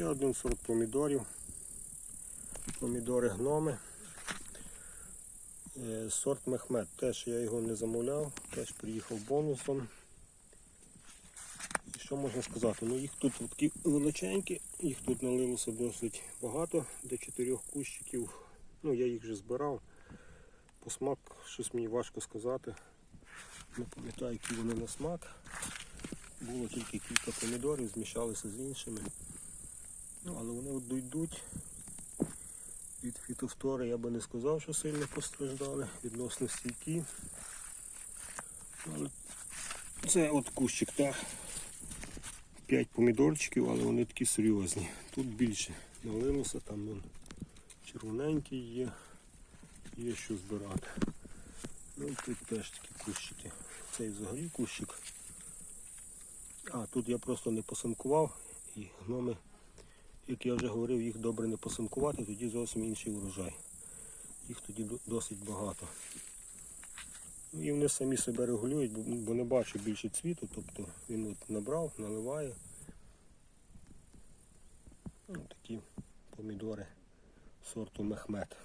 Ще один сорт помідорів. Помідори гноми. Е, Сорт Мехмед. Теж я його не замовляв, теж приїхав бонусом. І що можна сказати? Ну їх тут такі величенькі, їх тут налилося досить багато, до чотирьох кущиків. Ну я їх вже збирав. По смак щось мені важко сказати. Не пам'ятаю, які вони на смак. Було тільки кілька помідорів, змішалися з іншими. Ну, але вони от дійдуть. Від фітофтори я би не сказав, що сильно постраждали, відносно стійкі. Це от кущик, так. 5 помідорчиків, але вони такі серйозні. Тут більше налилося, там вон, червоненький є, є що збирати. Ну і тут теж такі кущики. Цей взагалі кущик. А, тут я просто не посанкував і гноми, як я вже говорив, їх добре не посинкувати, тоді зовсім інший урожай. Їх тоді досить багато. Ну, і вони самі себе регулюють, бо, не бачу більше цвіту, тобто він от набрав, наливає. Ну, такі помідори сорту Мехмед.